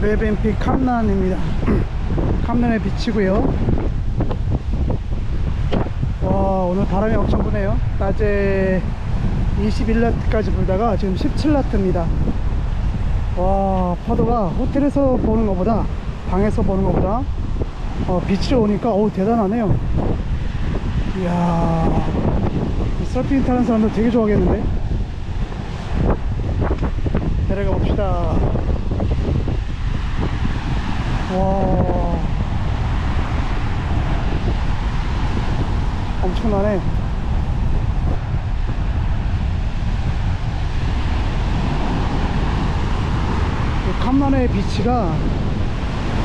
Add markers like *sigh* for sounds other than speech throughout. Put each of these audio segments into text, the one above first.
레벤피 캄란입니다. 캄란의 빛이고요. 와 오늘 바람이 엄청 부네요. 낮에 21나트까지 불다가 지금 17나트입니다. 와 파도가 호텔에서 보는 것보다 방에서 보는 것보다 어, 빛이 오니까 어우 대단하네요. 이야 이 서핑 타는 사람들 되게 좋아하겠는데. 내려가 봅시다. 와. 엄청나네. 이 캄란의 비치가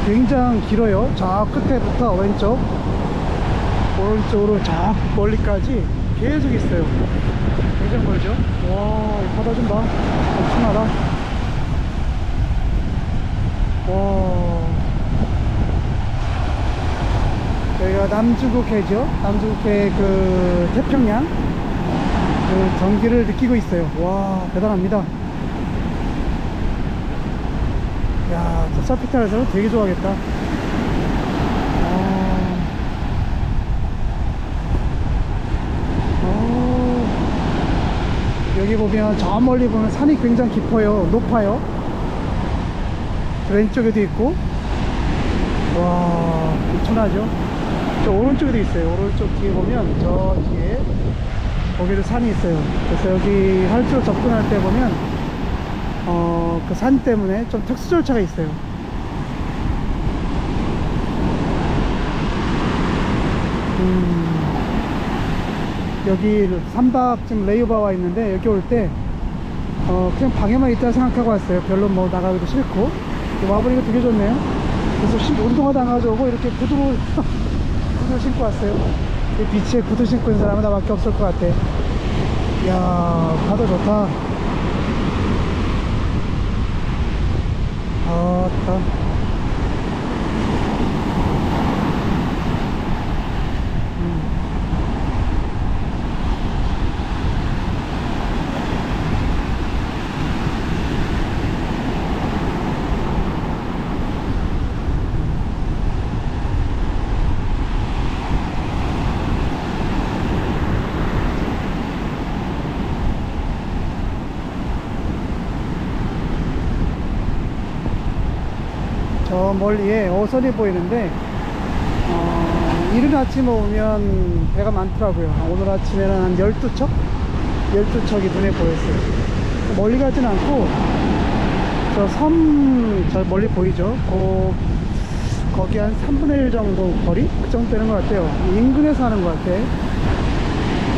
굉장히 길어요. 저 끝에부터 왼쪽, 오른쪽으로 저 멀리까지 계속 있어요. 굉장히 멀죠? 와, 이 바다 좀 봐. 엄청나다. 와. 여기가 남주국해죠. 남주국해 그 태평양 그 전기를 느끼고 있어요. 와, 대단합니다. 야, 저 서피탈에서는 되게 좋아하겠다. 아. 어. 여기 보면 저 멀리 보면 산이 굉장히 깊어요. 높아요. 왼쪽에도 있고. 와, 엄청나죠? 저 오른쪽에도 있어요. 오른쪽 뒤에 보면 저 뒤에 거기도 산이 있어요. 그래서 여기 할주로 접근할 때 보면 어, 그 산 때문에 좀 특수 절차가 있어요. 음, 여기 3박 지금 레이오버 와 있는데 여기 올때 어, 그냥 방에만 있다 생각하고 왔어요. 별로 뭐 나가기도 싫고. 와보니까 되게 좋네요. 그래서 신- 운동화도 안 가져오고 이렇게 구두를, *laughs* 구두 신고 왔어요. 이 비치에 구두 신고 있는 사람은 나밖에 없을 것 같아. 이야, 바다 좋다. 아따. 저 멀리에 어선이 보이는데 어, 이른 아침에 오면 배가 많더라고요 오늘 아침에는 한 12척? 12척이 눈에 보였어요 멀리 가진 않고 저 섬 저 멀리 보이죠 거, 거기 한 3분의 1 정도 거리? 그 정도 되는 것 같아요 인근에서 하는 것 같아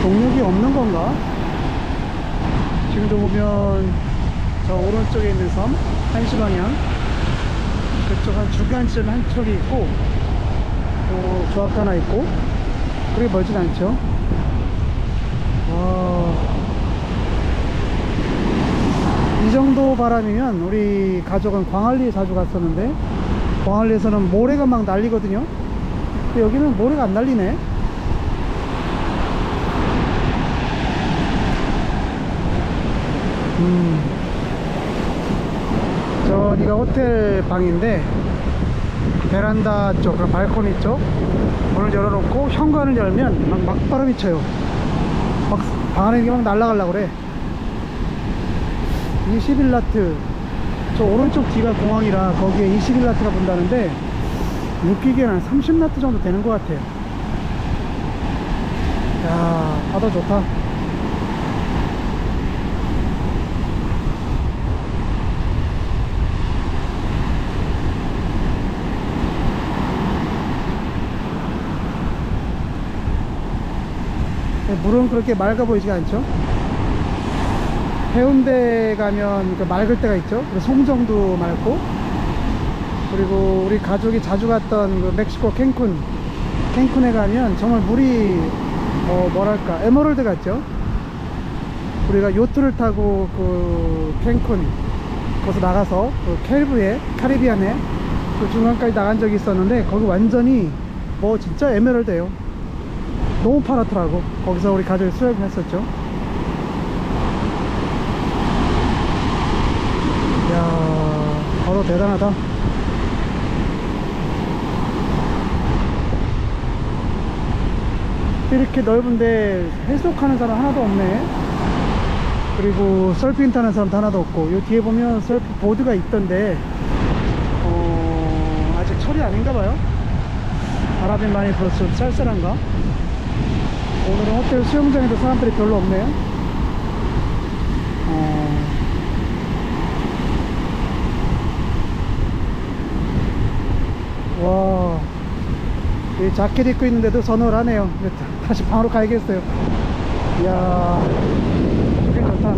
동력이 없는 건가? 지금도 보면 저 오른쪽에 있는 섬 한시 방향 그쪽 한 중간쯤 한 척이 있고 또 조합 하나 있고 그렇게 멀진 않죠. 와. 이 정도 바람이면 우리 가족은 광안리에 자주 갔었는데 광안리에서는 모래가 막 날리거든요. 여기는 모래가 안 날리네 음. 저기가 호텔 방인데 베란다 쪽, 그 발코니 쪽 문을 열어놓고 현관을 열면 막 막 바람이 쳐요. 막 방 안에 막 날아가려고 그래. 21나트. 저 오른쪽 뒤가 공항이라 거기에 21나트가 분다는데 웃기기에는 한 30나트 정도 되는 것 같아요. 야, 바다 좋다. 물은 그렇게 맑아 보이지가 않죠. 해운대 가면 그 맑을 때가 있죠. 송정도 맑고, 그리고 우리 가족이 자주 갔던 그 멕시코 캔쿤, 캔쿤에 가면 정말 물이 어 뭐랄까 에메랄드 같죠. 우리가 요트를 타고 그 캔쿤 거기서 나가서 그 캘브에 카리비안에 그 중간까지 나간 적이 있었는데 거기 완전히 뭐 진짜 에메랄드예요. 너무 파랗더라고. 거기서 우리 가족이 수영을 했었죠. 이야, 바로 대단하다. 이렇게 넓은데 해수욕하는 사람 하나도 없네. 그리고 서핑 타는 사람도 하나도 없고, 요 뒤에 보면 서핑 보드가 있던데, 어, 아직 철이 아닌가 봐요. 바람이 많이 불어서 좀 쌀쌀한가? 오늘은 호텔 수영장에도 사람들이 별로 없네요. 어, 와, 이 자켓 입고 있는데도 선호를 하네요. 이제 다시 방으로 가야겠어요. 이야, 좋긴 좋다.